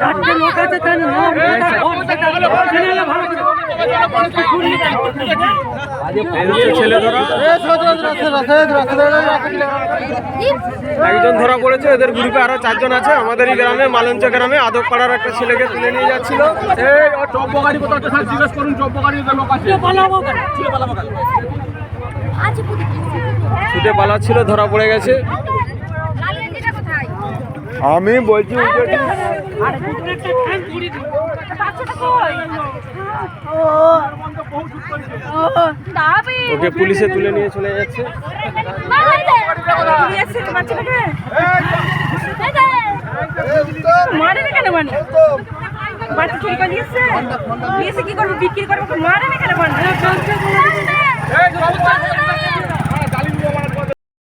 চারটে লোক আছে তাই না? একজন ধরা পড়েছে এদের গ্রুপে আরও চারজন আছে। আমাদেরই গ্রামে মালঞ্চ গ্রামে আদক পাড়ার একটা ছেলেকে তুলে নিয়ে যাচ্ছিল। আছে। ছুটে পালাচ্ছিল ধরা পড়ে গেছে। লাল গেঞ্জিটা কোথায়? আমি বলছি ওকে পুলিশে তুলে নিয়ে চলে যাচ্ছে। মারে না কেন মানে বাচ্চা চুরি নিয়েছে কি করব বিক্রি করব মারে না কেন মানে